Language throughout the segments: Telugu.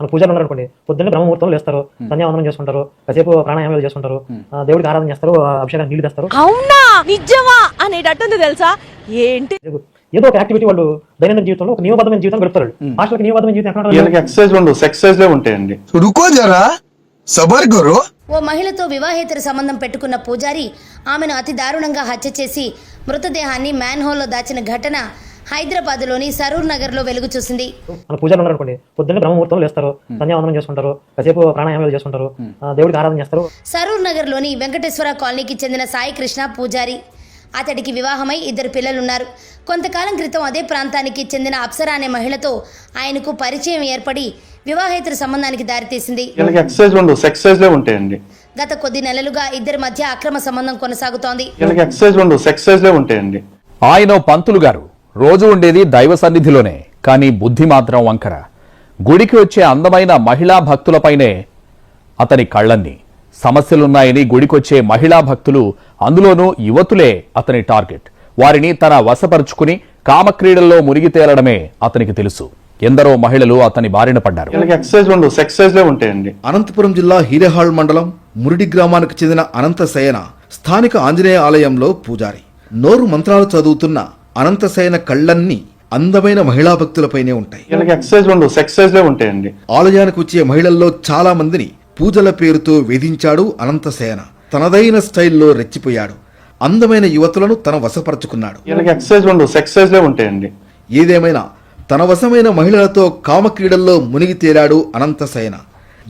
మన పూజలు ఉన్నారనుకోండి పొద్దున్నే బ్రహ్మముహూర్తం లేస్తారు సంధ్యావందనం చేసుకుంటారు కాసేపు ప్రాణాయామాలు చేసుకుంటారు దేవుడికి ఆరాధన చేస్తారు అభిషేకానికి నీళ్ళు తెస్తారు. అవునా? నిజమా? అనేటట్టుంది తెలుసా? ఏంటి? ఏదో ఒక యాక్టివిటీ వాళ్ళు దైనందిన జీవితంలో ఒక నియమబద్ధమైన జీవితం గడుపుతారు మాస్టర్ నియమబద్ధమైన జీవితం ఎక్కడ ఎక్సర్సైజ్ ఎక్సర్సైజ్ ఉంటాయండి. రుకో జరా సబర్ గురు. ఓ మహిళతో వివాహేతర సంబంధం పెట్టుకున్న పూజారి ఆమెను అతి దారుణంగా హత్య చేసి మృతదేహాన్ని మ్యాన్ హోల్లో దాచిన ఘటన హైదరాబాద్లోని సరూర్ నగర్లో వెలుగు చూసింది. మన పూజలు ఉన్నారు అనుకోండి పొద్దున్నే బ్రహ్మముహూర్తం లేస్తారు సంధ్యావందనం చేసుకుంటారు కాసేపు ప్రాణాయామాలు చేసుకుంటారు ఆ, దేవుడికి ఆరాధన చేస్తారు. సరూర్ నగర్లోని వెంకటేశ్వర కాలనీకి చెందిన సాయి కృష్ణ పూజారి. అతడికి వివాహమై ఇద్దరు పిల్లలున్నారు. కొంతకాలం క్రితం అదే ప్రాంతానికి చెందిన అప్సరా అనే మహిళతో ఆయనకు పరిచయం ఏర్పడి వివాహేతర సంబంధానికి దారితీసింది ఉంటాయండి. గత కొద్ది నెలలుగా ఇద్దరి మధ్య అక్రమ సంబంధం కొనసాగుతోంది. ఉంటాయండి. ఆయన పంతులు గారు రోజు ఉండేది దైవ సన్నిధిలోనే కానీ బుద్ధి మాత్రం వంకర. గుడికి వచ్చే అందమైన మహిళా భక్తులపైనే అతని కళ్ళన్ని. సమస్యలున్నాయని గుడికొచ్చే మహిళా భక్తులు అందులోనూ యువతులే అతని టార్గెట్. వారిని తన వశపరుచుకుని కామక్రీడల్లో మునిగి తేలడమే అతనికి తెలుసు. ఎందరో మహిళలు అతని బారిన పడ్డారు. అనంతపురం జిల్లా హీరేహాళ్ మండలం మురిడి గ్రామానికి చెందిన అనంతశయన స్థానిక ఆంజనేయ ఆలయంలో పూజారి. నోరు మంత్రాలు చదువుతున్న అనంతశయన కళ్ళన్నీ అందమైన మహిళా భక్తులపైనే ఉంటాయి. ఉండవు ఉంటాయండి. ఆలయానికి వచ్చే మహిళల్లో చాలా మందిని పూజల పేరుతో వేధించాడు అనంతసేన తనదైన స్టైల్లో రెచ్చిపోయాడు. అందమైన యువతులను తన వశపరుచుకున్నాడు. ఉండవు ఉంటాయండి. ఏదేమైనా తన వశమైన మహిళలతో కామక్రీడల్లో మునిగి తేలాడు అనంతసేన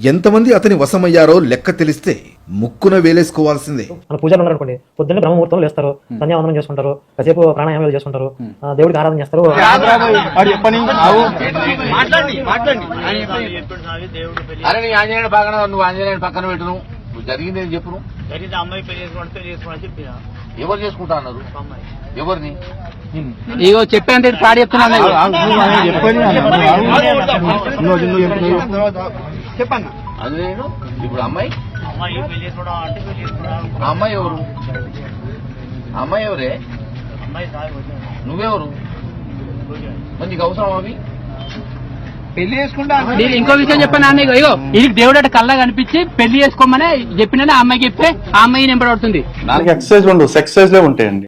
ఎంతమంది అతని వశమయ్యారో లెక్క తెలిస్తే ముక్కున వేలేసుకోవాల్సిందే. మన పూజలు ఉన్నారు అనుకోండి పొద్దున్నే బ్రహ్మముహూర్తం లేస్తారు సంధ్యావందనం చేసుకుంటారు కాసేపు ప్రాణాయామాలు చేసుకుంటారు ఆ, దేవుడికి ఆరాధన చేస్తారు. అరే నీ ఆంజనేయుడు నువ్వు ఆంజనేయుడు పక్కన పెట్టు నువ్వు. నువ్వు జరిగింది ఏం చెప్పు జరిగితే అమ్మాయి పెళ్ళి పెళ్ళి చేసుకోవడం చెప్పిన? ఎవరు చేసుకుంటా అన్నారు? ఎవరిని? ఇగో చెప్పేంత పాడి చెప్తున్నాను చెప్పన్న ఆంజనేయుడు ఇప్పుడు అమ్మాయి? అమ్మాయి అంటే అమ్మాయి ఎవరు? అమ్మాయి ఎవరే? అమ్మాయి నువ్వెవరు? మరి నీకు అవసరం అవి? పెళ్ళి చేసుకుంటా నేను ఇంకో విషయం చెప్పాను అన్న ఇగో ఇది దేవుడట కళ్ళ కనిపించి పెళ్ళి చేసుకోమని చెప్పిన ఆ అమ్మాయికి చెప్తే ఆ అమ్మాయి నెంబర్ పడుతుంది. వీళ్ళకి ఎక్సర్సైజ్ ఉండవు సెక్సైజ్లే ఉంటాయండి.